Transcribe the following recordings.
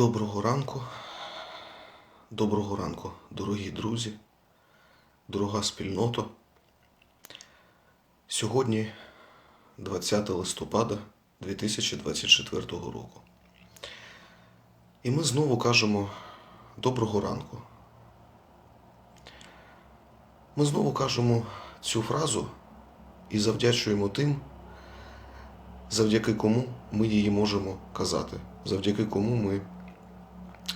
Доброго ранку. Доброго ранку, дорогі друзі, дорога спільнота. Сьогодні 20 листопада 2024 року. І ми знову кажемо доброго ранку. Ми знову кажемо цю фразу і завдячуємо тим, завдяки кому ми її можемо казати, завдяки кому ми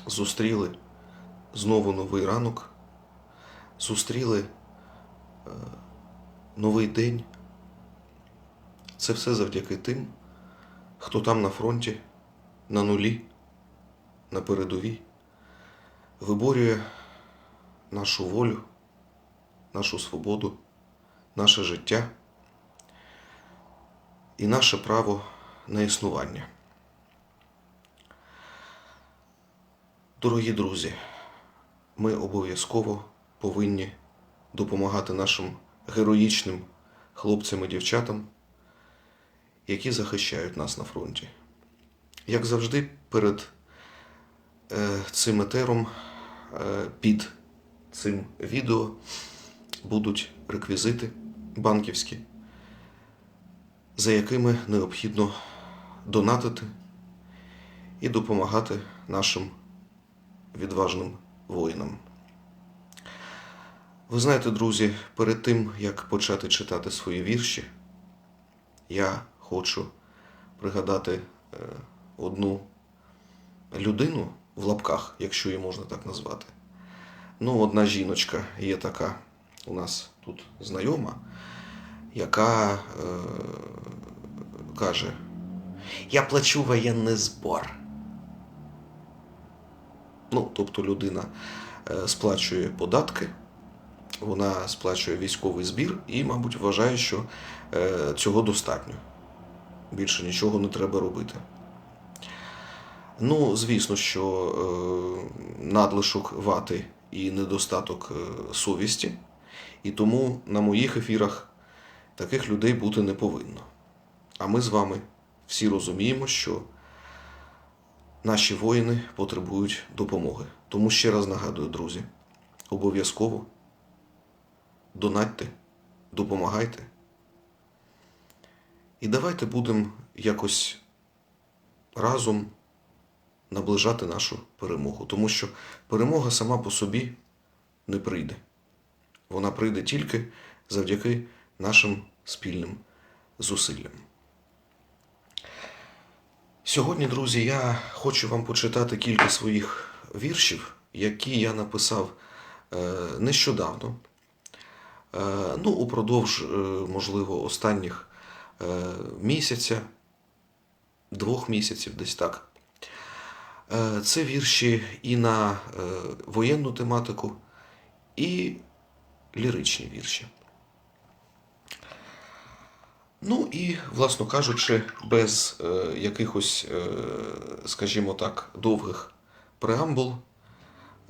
зустріли знову новий ранок, зустріли е, новий день. Це все завдяки тим, хто там на фронті, на нулі, на передовій, виборює нашу волю, нашу свободу, наше життя і наше право на існування. Дорогі друзі, ми обов'язково повинні допомагати нашим героїчним хлопцям і дівчатам, які захищають нас на фронті. Як завжди, перед е, цим етером е, під цим відео будуть реквізити банківські, за якими необхідно донатити і допомагати нашим відважним воїнам. Ви знаєте, друзі, перед тим, як почати читати свої вірші, я хочу пригадати е, одну людину в лапках, якщо її можна так назвати. Ну, одна жіночка є така у нас тут знайома, яка е, каже: Я плачу воєнний збор. Ну, тобто людина е, сплачує податки, вона сплачує військовий збір і, мабуть, вважає, що е, цього достатньо. Більше нічого не треба робити. Ну, звісно, що е, надлишок вати і недостаток совісті, і тому на моїх ефірах таких людей бути не повинно. А ми з вами всі розуміємо, що наші воїни потребують допомоги. Тому ще раз нагадую, друзі, обов'язково донатьте, допомагайте. І давайте будемо якось разом наближати нашу перемогу. Тому що перемога сама по собі не прийде. Вона прийде тільки завдяки нашим спільним зусиллям. Сьогодні, друзі, я хочу вам почитати кілька своїх віршів, які я написав е, нещодавно. Е, ну, упродовж, е, можливо, останніх місяця, двох місяців, десь так. Це вірші і на воєнну тематику, і ліричні вірші. Ну і, власно кажучи, без е, якихось, е, скажімо так, довгих преамбул,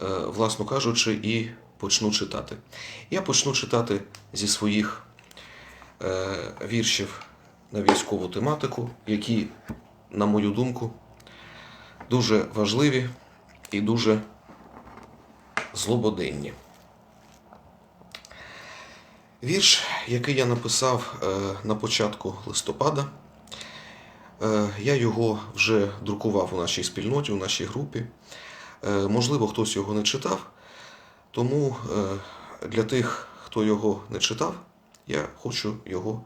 е, власно кажучи, і почну читати. Я почну читати зі своїх е, віршів на військову тематику, які, на мою думку, дуже важливі і дуже злободенні. Вірш, який я написав е, на початку листопада, е, я його вже друкував у нашій спільноті, у нашій групі. Е, Можливо, хтось його не читав, тому для тих, хто його не читав, я хочу його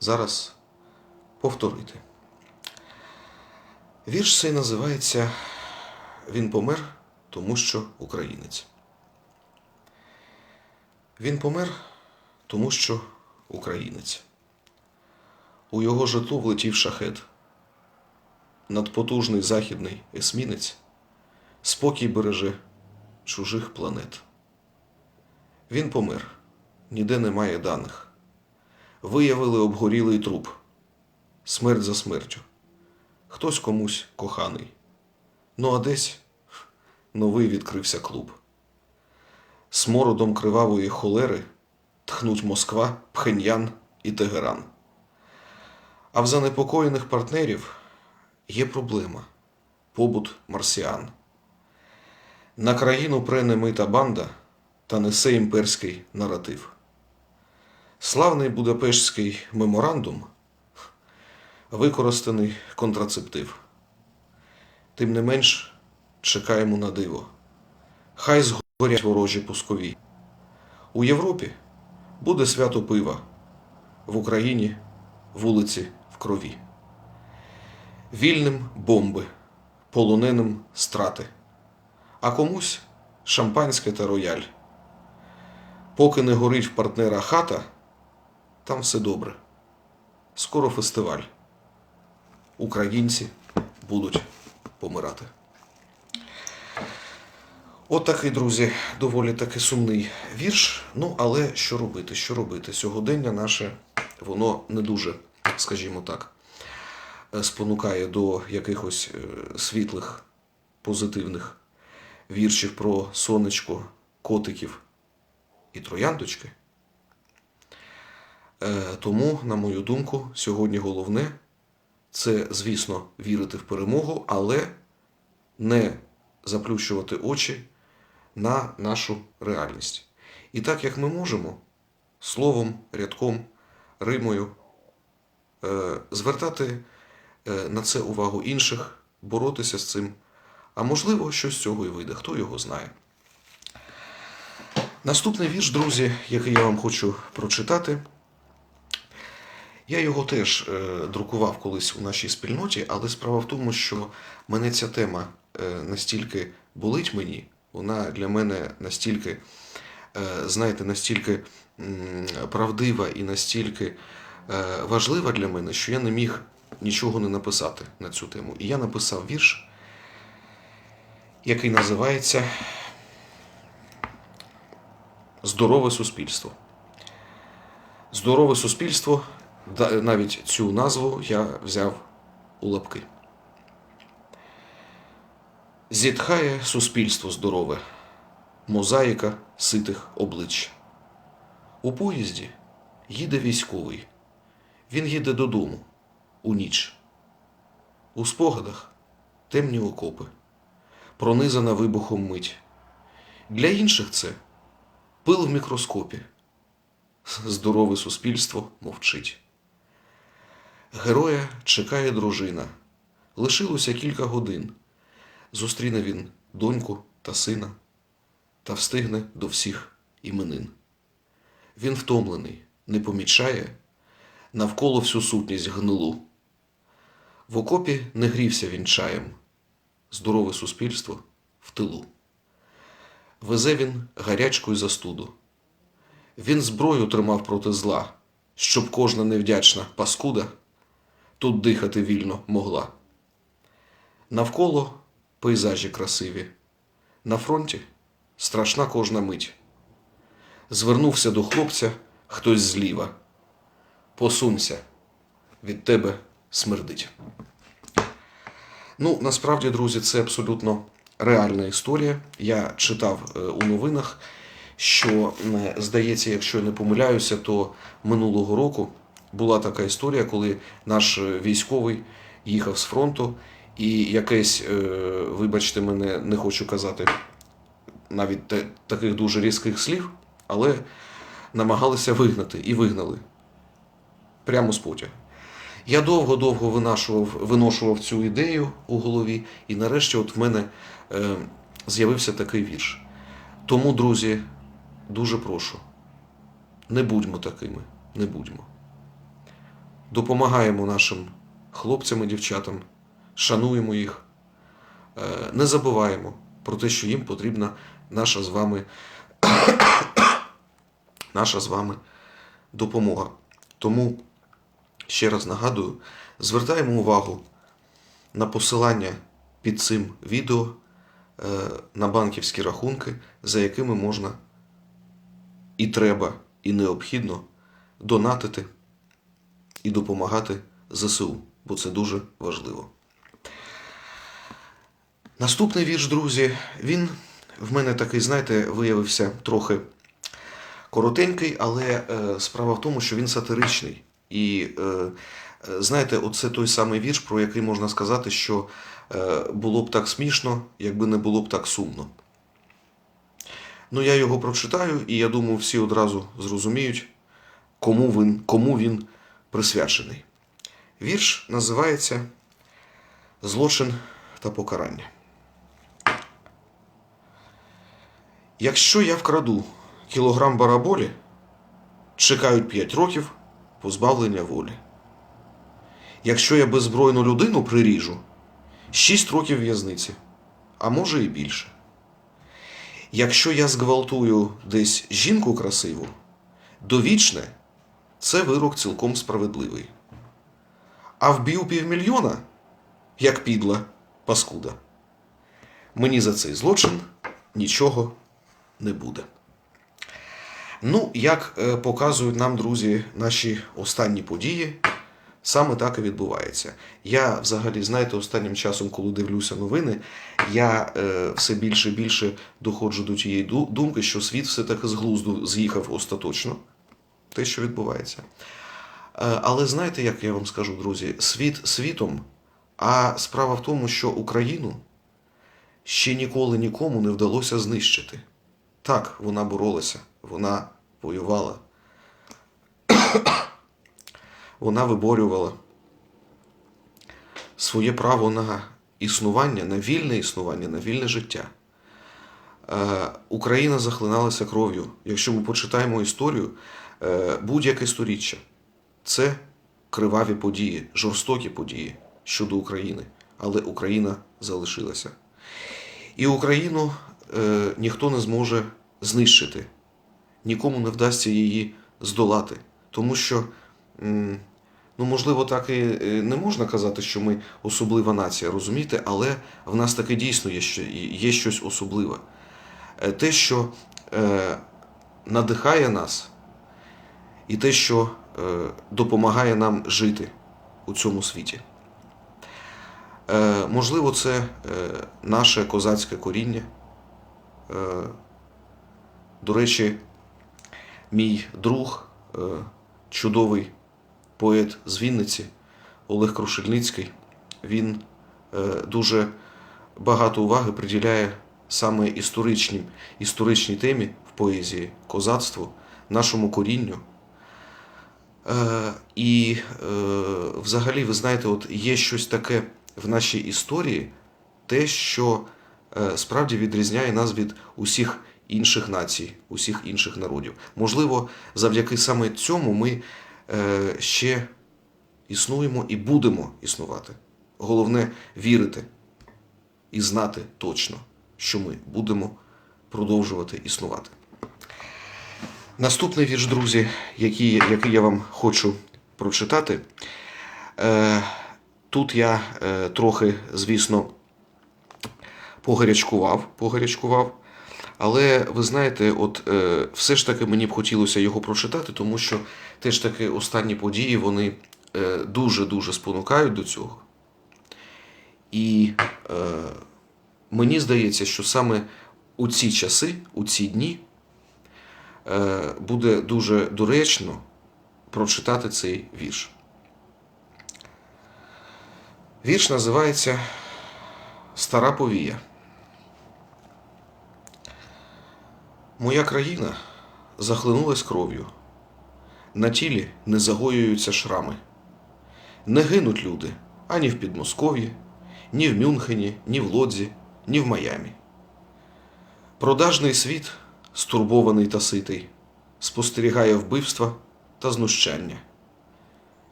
зараз повторити. Вірш цей називається Він помер, тому що українець. Він помер, тому що українець. У його житло влетів шахет. Надпотужний західний есмінець спокій береже чужих планет. Він помер, ніде немає даних. Виявили обгорілий труп, смерть за смертю. Хтось комусь коханий. Ну а десь новий відкрився клуб. Смородом кривавої холери тхнуть Москва, Пхеньян і Тегеран. А в занепокоєних партнерів є проблема побут марсіан. На країну пре немита банда та несе імперський наратив. Славний Будапештський меморандум використаний контрацептив. Тим не менш, чекаємо на диво. Хай згорять ворожі пускові. У Європі буде свято пива, в Україні вулиці в крові. Вільним бомби, полоненим страти, а комусь шампанське та рояль. Поки не горить в партнера хата, там все добре. Скоро фестиваль. Українці будуть помирати. От такий, друзі, доволі таки сумний вірш. Ну, але що робити? Що робити? Сьогодення наше, воно не дуже, скажімо так, е, спонукає до якихось е, світлих, позитивних віршів про сонечко, котиків і трояндочки. Е, Тому, на мою думку, сьогодні головне це, звісно, вірити в перемогу, але не заплющувати очі на нашу реальність. І так як ми можемо словом, рядком, римою е, звертати е, на це увагу інших, боротися з цим. А можливо, щось з цього і вийде, хто його знає. Наступний вірш, друзі, який я вам хочу прочитати. Я його теж е, друкував колись у нашій спільноті, але справа в тому, що мене ця тема настільки болить мені, вона для мене настільки, е, знаєте, настільки правдива і настільки е, важлива для мене, що я не міг нічого не написати на цю тему. І я написав вірш, який називається Здорове суспільство. Здорове суспільство, навіть цю назву я взяв у лапки. Зітхає суспільство здорове, мозаїка ситих облич. У поїзді їде військовий. Він їде додому у ніч. У спогадах темні окопи, пронизана вибухом мить. Для інших це пил в мікроскопі. Здорове суспільство мовчить. Героя чекає дружина. Лишилося кілька годин. Зустріне він доньку та сина та встигне до всіх іменин. Він втомлений, не помічає навколо всю сутність гнилу. В окопі не грівся він чаєм. Здорове суспільство в тилу. Везе він гарячку й застуду. Він зброю тримав проти зла, щоб кожна невдячна паскуда тут дихати вільно могла. Навколо пейзажі красиві, на фронті страшна кожна мить. Звернувся до хлопця хтось зліва. Посунься, від тебе смердить. Ну, насправді, друзі, це абсолютно реальна історія. Я читав е, у новинах, що, здається, якщо я не помиляюся, то минулого року була така історія, коли наш е, військовий їхав з фронту, і якесь, е, вибачте мене, не хочу казати навіть таких дуже різких слів, але намагалися вигнати і вигнали прямо з потяга. Я довго-довго винашував, виношував цю ідею у голові, і нарешті от в мене е, з'явився такий вірш. Тому, друзі, дуже прошу, не будьмо такими, не будьмо. Допомагаємо нашим хлопцям і дівчатам, шануємо їх, е, не забуваємо про те, що їм потрібна наша з вами, наша з вами допомога. Тому ще раз нагадую, звертаємо увагу на посилання під цим відео е, на банківські рахунки, за якими можна і треба, і необхідно донатити і допомагати ЗСУ, бо це дуже важливо. Наступний вірш, друзі, він в мене такий, знаєте, виявився трохи коротенький, але е, справа в тому, що він сатиричний. І е, знаєте, оце той самий вірш, про який можна сказати, що е, було б так смішно, якби не було б так сумно. Ну, я його прочитаю, і я думаю, всі одразу зрозуміють, кому він, кому він присвячений. Вірш називається Злочин та покарання. Якщо я вкраду кілограм бараболі, чекають 5 років позбавлення волі. Якщо я беззбройну людину приріжу, 6 років в'язниці, а може і більше. Якщо я зґвалтую десь жінку красиву, довічне це вирок цілком справедливий. А вб'ю півмільйона, як підла паскуда. Мені за цей злочин нічого не буде. Ну, як е, показують нам, друзі, наші останні події, саме так і відбувається. Я взагалі, знаєте, останнім часом, коли дивлюся новини, я е, все більше і більше доходжу до тієї думки, що світ все-таки з глузду з'їхав остаточно, те, що відбувається. Е, але знаєте, як я вам скажу, друзі, світ світом, а справа в тому, що Україну ще ніколи нікому не вдалося знищити. Так, вона боролася, вона воювала. Вона виборювала своє право на існування, на вільне існування, на вільне життя. Е, Україна захлиналася кров'ю. Якщо ми почитаємо історію, е, будь-яке сторіччя це криваві події, жорстокі події щодо України. Але Україна залишилася. І Україну ніхто не зможе знищити, нікому не вдасться її здолати. Тому що, ну, можливо, так і е, не можна казати, що ми особлива нація, розумієте, але в нас таки дійсно є, є щось особливе. Е, Те, що е, надихає нас, і те, що е, допомагає нам жити у цьому світі. Е, можливо, це е, наше козацьке коріння. Е, до речі, мій друг, е, чудовий поет з Вінниці Олег Крушельницький, він е, дуже багато уваги приділяє саме історичній, історичній темі в поезії, козацтву, нашому корінню. І взагалі, ви знаєте, от є щось таке в нашій історії, те, що справді відрізняє нас від усіх інших націй, усіх інших народів. Можливо, завдяки саме цьому ми е, ще існуємо і будемо існувати. Головне вірити і знати точно, що ми будемо продовжувати існувати. Наступний вірш, друзі, який, який я вам хочу прочитати. Е, тут я е, трохи, звісно, погарячкував, погарячкував. Але ви знаєте, от е, все ж таки мені б хотілося його прочитати, тому що теж таки останні події вони дуже-дуже спонукають до цього. І е, мені здається, що саме у ці часи, у ці дні, е, буде дуже доречно прочитати цей вірш. Вірш називається Стара повія. Моя країна захлинулась кров'ю. На тілі не загоюються шрами. Не гинуть люди ані в Підмосков'ї, ні в Мюнхені, ні в Лодзі, ні в Майамі. Продажний світ, стурбований та ситий, спостерігає вбивства та знущання.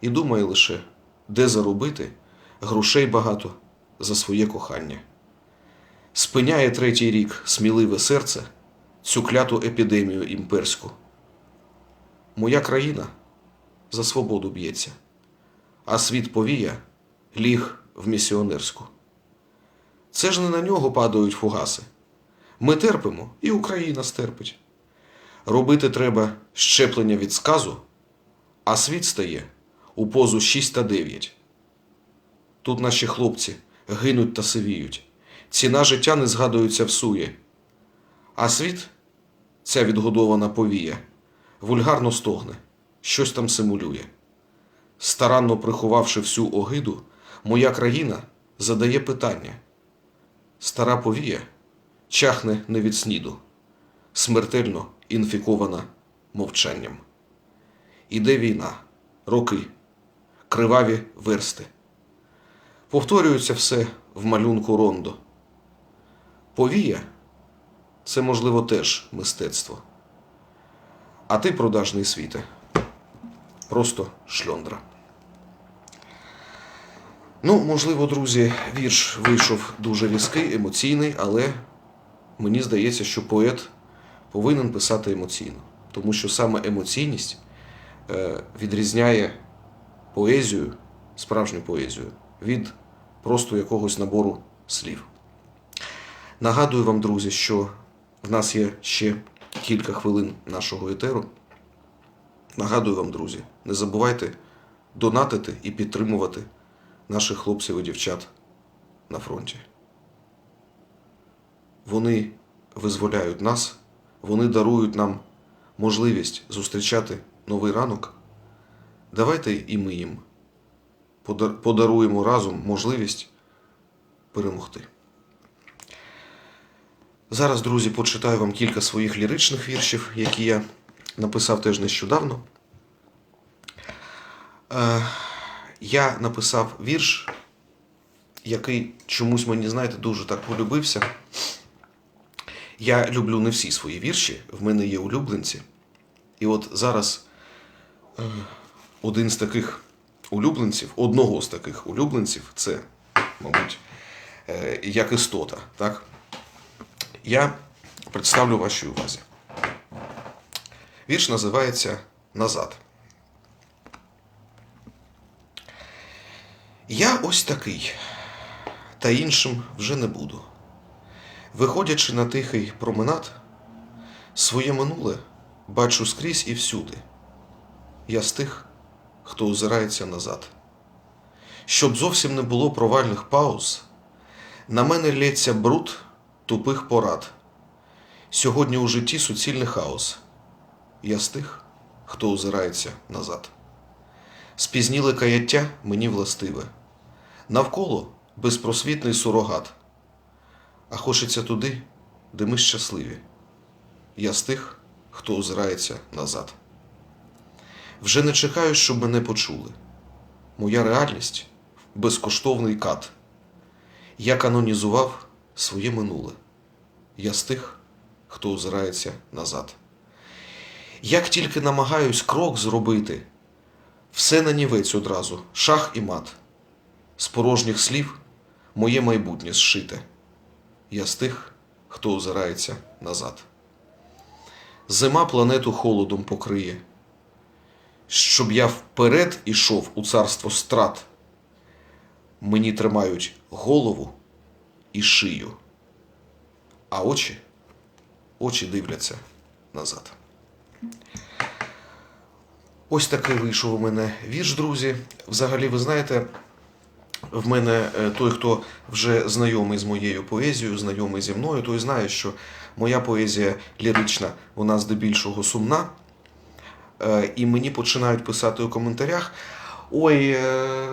І думає лише, де заробити грошей багато за своє кохання. Спиняє третій рік сміливе серце цю кляту епідемію імперську. Моя країна за свободу б'ється, а світ повія ліг в місіонерську. Це ж не на нього падають фугаси. Ми терпимо, і Україна стерпить. Робити треба щеплення від сказу, а світ стає у позу 6 та 9. Тут наші хлопці гинуть та сивіють. Ціна життя не згадується всує. А світ, ця відгодована повія, вульгарно стогне, щось там симулює. Старанно приховавши всю огиду, моя країна задає питання. Стара повія чахне не від сніду, смертельно інфікована мовчанням. Іде війна, роки, криваві версти. Повторюється все в малюнку рондо. Повія це, можливо, теж мистецтво. А ти, продажний світе, просто шльондра. Ну, можливо, друзі, вірш вийшов дуже різкий, емоційний, але мені здається, що поет повинен писати емоційно. Тому що саме емоційність е, відрізняє поезію, справжню поезію, від просто якогось набору слів. Нагадую вам, друзі, що в нас є ще кілька хвилин нашого етеру. Нагадую вам, друзі, не забувайте донатити і підтримувати наших хлопців і дівчат на фронті. Вони визволяють нас, вони дарують нам можливість зустрічати новий ранок. Давайте і ми їм подаруємо разом можливість перемогти. Зараз, друзі, почитаю вам кілька своїх ліричних віршів, які я написав теж нещодавно. Е, я написав вірш, який чомусь мені, знаєте, дуже так полюбився. Я люблю не всі свої вірші, в мене є улюбленці. І от зараз е, один з таких улюбленців, одного з таких улюбленців, це, мабуть, е, як істота. Так? Я представлю вашій увазі. Вірш називається Назад. Я ось такий, та іншим вже не буду. Виходячи на тихий променад, своє минуле бачу скрізь і всюди. Я з тих, хто озирається назад. Щоб зовсім не було провальних пауз, на мене лється бруд тупих порад. Сьогодні у житті суцільний хаос. Я з тих, хто озирається назад. Спізніле каяття мені властиве. Навколо безпросвітний сурогат. А хочеться туди, де ми щасливі. Я з тих, хто озирається назад. Вже не чекаю, щоб мене почули. Моя реальність безкоштовний кат. Я канонізував своє минуле. Я з тих, хто озирається назад. Як тільки намагаюсь крок зробити, все на нівець одразу, шах і мат. З порожніх слів моє майбутнє зшите. Я з тих, хто озирається назад. Зима планету холодом покриє, щоб я вперед ішов у царство страт. Мені тримають голову і шию, а очі, очі дивляться назад. Ось такий вийшов у мене вірш, друзі. Взагалі, ви знаєте, в мене е, той, хто вже знайомий з моєю поезією, знайомий зі мною, той знає, що моя поезія лірична, вона здебільшого сумна. Е, І мені починають писати у коментарях. Ой, е,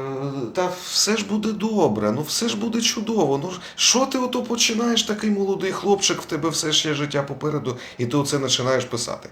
та все ж буде добре, ну все ж буде чудово. Ну що ти ото починаєш такий молодий хлопчик, в тебе все ще життя попереду, і ти оце починаєш писати.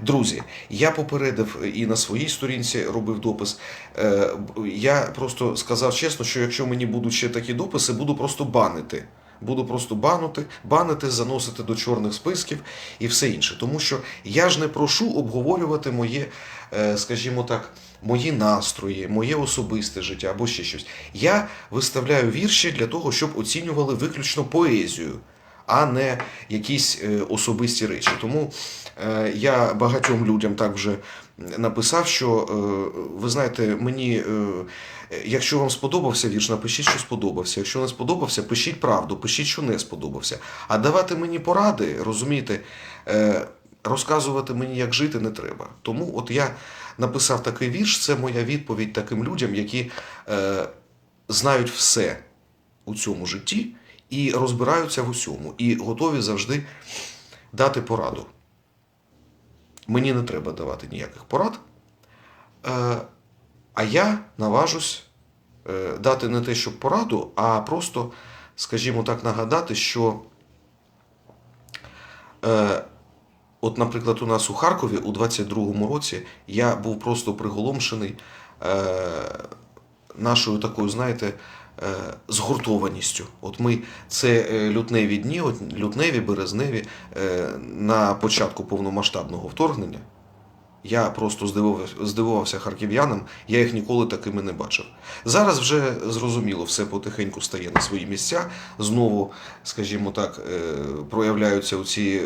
Друзі, я попередив і на своїй сторінці робив допис. Е, Я просто сказав чесно, що якщо мені будуть ще такі дописи, буду просто банити. Буду просто банити, банити, заносити до чорних списків і все інше. Тому що я ж не прошу обговорювати моє, е, скажімо так, мої настрої, моє особисте життя або ще щось. Я виставляю вірші для того, щоб оцінювали виключно поезію, а не якісь е, особисті речі. Тому е, я багатьом людям так вже написав, що е, ви знаєте, мені. е, Якщо вам сподобався вірш, напишіть, що сподобався. Якщо не сподобався, пишіть правду, пишіть, що не сподобався. А давати мені поради, розумієте, е, розказувати мені, як жити, не треба. Тому от я написав такий вірш, це моя відповідь таким людям, які знають все у цьому житті і розбираються в усьому, і готові завжди дати пораду. Мені не треба давати ніяких порад. Е, а я наважусь е, дати не те, щоб пораду, а просто, скажімо так, нагадати, що. Е, От, наприклад, у нас у Харкові у 22-му році я був просто приголомшений нашою такою, знаєте, згуртованістю. От ми це е, лютневі дні, от лютневі, березневі, е, на початку повномасштабного вторгнення. Я просто здивувався, харків'янам, я їх ніколи такими не бачив. Зараз вже зрозуміло, все потихеньку стає на свої місця. Знову, скажімо так, е, проявляються ці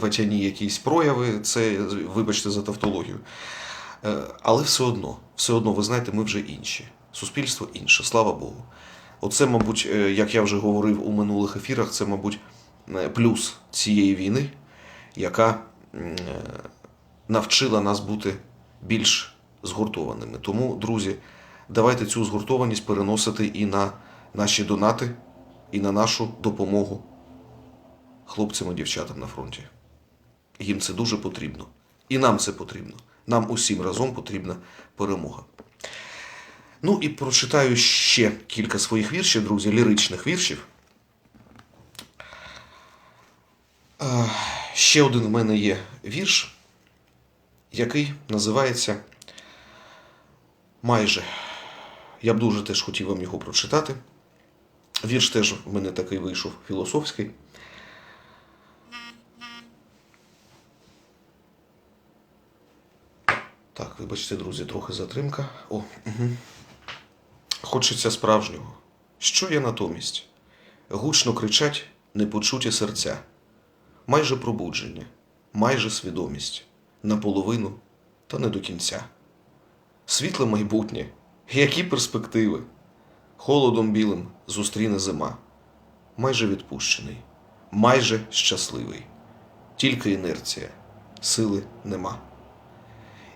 ватяні якісь прояви. Це, вибачте, за тавтологію. Е, Але все одно, все одно, ви знаєте, ми вже інші. Суспільство інше, слава Богу. Оце, мабуть, е, як я вже говорив у минулих ефірах, це, мабуть, е, плюс цієї війни, яка е, навчила нас бути більш згуртованими. Тому, друзі, давайте цю згуртованість переносити і на наші донати, і на нашу допомогу хлопцям і дівчатам на фронті. Їм це дуже потрібно. І нам це потрібно. Нам усім разом потрібна перемога. Ну і прочитаю ще кілька своїх віршів, друзі, ліричних віршів. Е, Ще один в мене є вірш, який називається Майже. Я б дуже теж хотів вам його прочитати. Вірш теж в мене такий вийшов філософський. Так, вибачте, друзі, трохи затримка. О, угу. Хочеться справжнього. Що є натомість? Гучно кричать непочуті серця, майже пробудження, майже свідомість, наполовину та не до кінця. Світле майбутнє, які перспективи, холодом білим зустріне зима, майже відпущений, майже щасливий, тільки інерція, сили нема.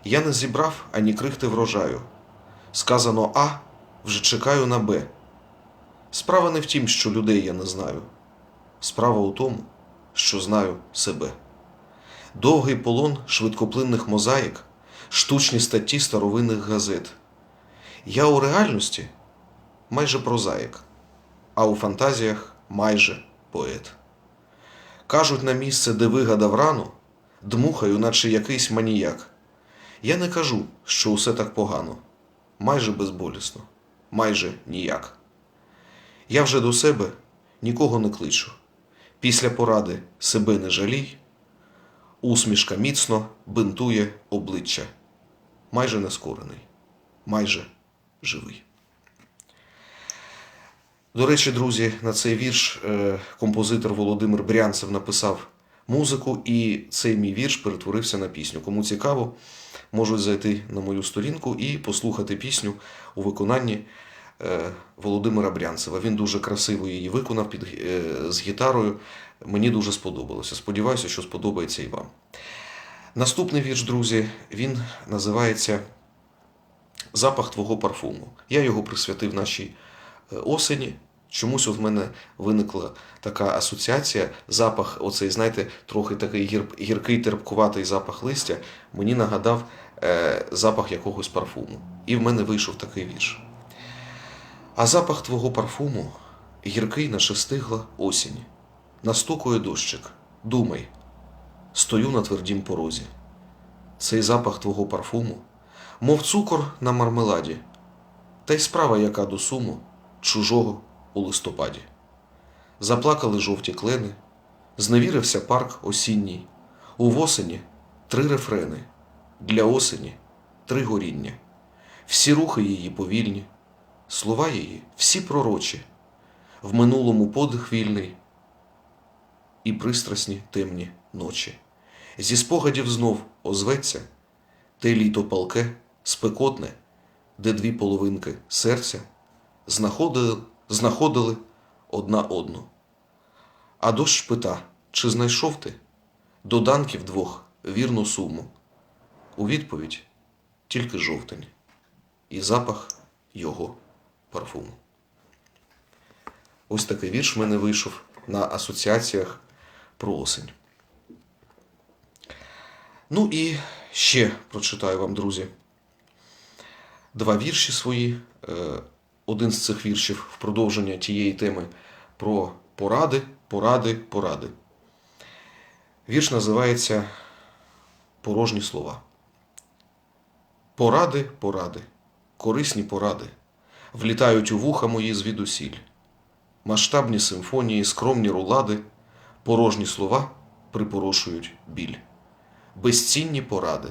Я не зібрав ані крихти врожаю. Сказано А, вже чекаю на Б. Справа не в тім, що людей я не знаю. Справа у тому, що знаю себе. Довгий полон швидкоплинних мозаїк, штучні статті старовинних газет. Я у реальності майже прозаїк, а у фантазіях майже поет. Кажуть на місце, де вигадав рану, дмухаю, наче якийсь маніяк. Я не кажу, що усе так погано, майже безболісно, майже ніяк. Я вже до себе нікого не кличу. Після поради себе не жалій, усмішка міцно бинтує обличчя, майже нескорений, майже живий. До речі, друзі, на цей вірш е, композитор Володимир Брянцев написав музику, і цей мій вірш перетворився на пісню. Кому цікаво, можуть зайти на мою сторінку і послухати пісню у виконанні е, Володимира Брянцева. Він дуже красиво її виконав під, е, з гітарою. Мені дуже сподобалося. Сподіваюся, що сподобається і вам. Наступний вірш, друзі, він називається Запах твого парфуму. Я його присвятив нашій е, осені. Чомусь от в мене виникла така асоціація, запах, оцей, знаєте, трохи такий гір, гіркий терпкуватий запах листя, мені нагадав е, запах якогось парфуму. І в мене вийшов такий вірш. А запах твого парфуму гіркий наче стигла осінь. Настукує дощик, думай, стою на твердім порозі. Цей запах твого парфуму, мов цукор на мармеладі, та й справа яка до суму чужого у листопаді. Заплакали жовті клени, зневірився парк осінній. У восені три рефрени, для осені три горіння. Всі рухи її повільні, слова її всі пророчі, в минулому подих вільний і пристрасні темні ночі. Зі спогадів знов озветься те літо палке, спекотне, де дві половинки серця знаходили, знаходили одна одну. А дощ пита, чи знайшов ти до данків двох вірну суму? У відповідь тільки жовтень і запах його парфуму. Ось такий вірш в мене вийшов на асоціаціях про осень. Ну і ще прочитаю вам, друзі, два вірші свої. Один з цих віршів в продовження тієї теми про поради, поради, поради. Вірш називається Порожні слова. Поради, поради, корисні поради, влітають у вуха мої звідусіль. Масштабні симфонії, скромні рулади, порожні слова припорошують біль. Безцінні поради,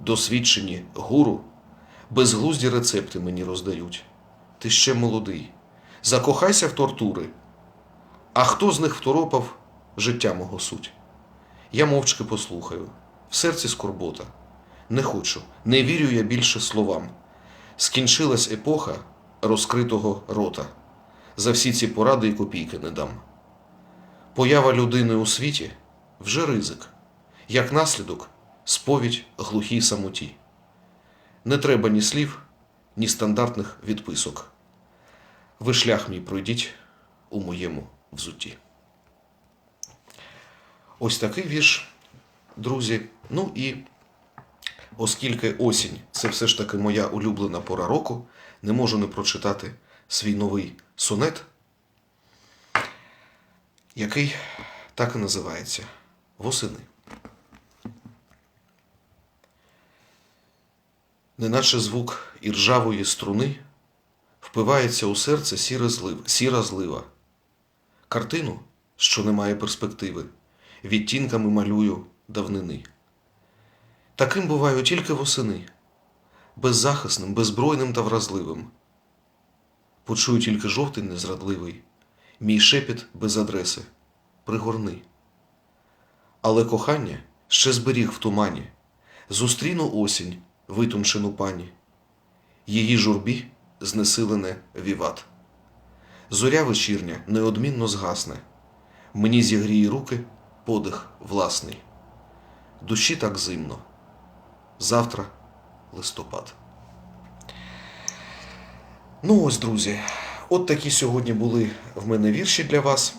досвідчені гуру, безглузді рецепти мені роздають. Ти ще молодий, закохайся в тортури. А хто з них второпав життя мого суть? Я мовчки послухаю, в серці скорбота. Не хочу, не вірю я більше словам. Скінчилась епоха розкритого рота. За всі ці поради і копійки не дам. Поява людини у світі вже ризик, як наслідок сповідь глухій самоті. Не треба ні слів, ні стандартних відписок. Ви шлях мій пройдіть у моєму взутті. Ось такий вірш, друзі. Ну і оскільки осінь це все ж таки моя улюблена пора року, не можу не прочитати свій новий сонет, який так і називається Восени. Неначе звук іржавої струни впивається у серце сіра злив, сіра злива. Картину, що не має перспективи, відтінками малюю давнини. Таким буваю тільки восени, беззахисним, беззбройним та вразливим. Почую тільки жовтий незрадливий, мій шепіт без адреси, пригорни. Але кохання ще зберіг в тумані, зустріну осінь, витончену пані, її журбі знесилене віват. Зоря вечірня неодмінно згасне, мені зігріє руки подих власний. Душі так зимно. Завтра листопад. Ну ось, друзі, от такі сьогодні були в мене вірші для вас.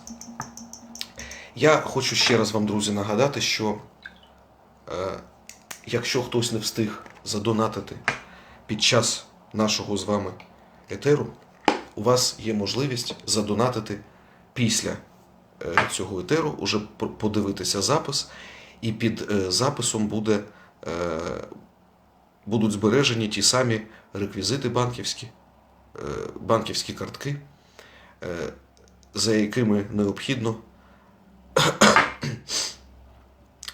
Я хочу ще раз вам, друзі, нагадати, що е, якщо хтось не встиг задонатити під час нашого з вами етеру, у вас є можливість задонатити після е, цього етеру, уже подивитися запис, і під е, записом буде, е, будуть збережені ті самі реквізити банківські, банківські картки, за якими необхідно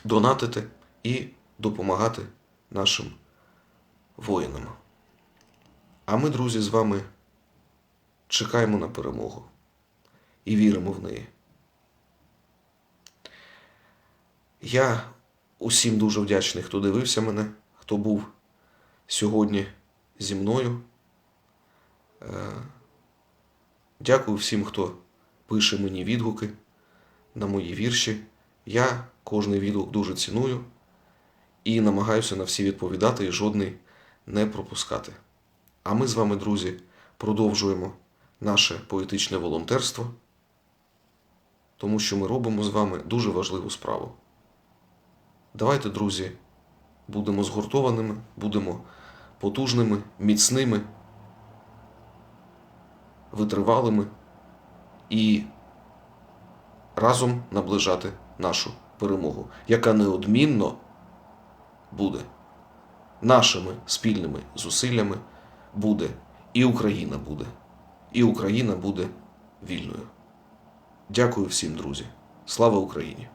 донатити і допомагати нашим воїнам. А ми, друзі, з вами чекаємо на перемогу і віримо в неї. Я усім дуже вдячний, хто дивився мене, хто був сьогодні зі мною. Е, Дякую всім, хто пише мені відгуки на мої вірші. Я кожний відгук дуже ціную і намагаюся на всі відповідати і жодний не пропускати. А ми з вами, друзі, продовжуємо наше поетичне волонтерство, тому що ми робимо з вами дуже важливу справу. Давайте, друзі, будемо згуртованими, будемо потужними, міцними, витривалими і разом наближати нашу перемогу, яка неодмінно буде нашими спільними зусиллями буде, і Україна буде, і Україна буде вільною. Дякую всім, друзі. Слава Україні!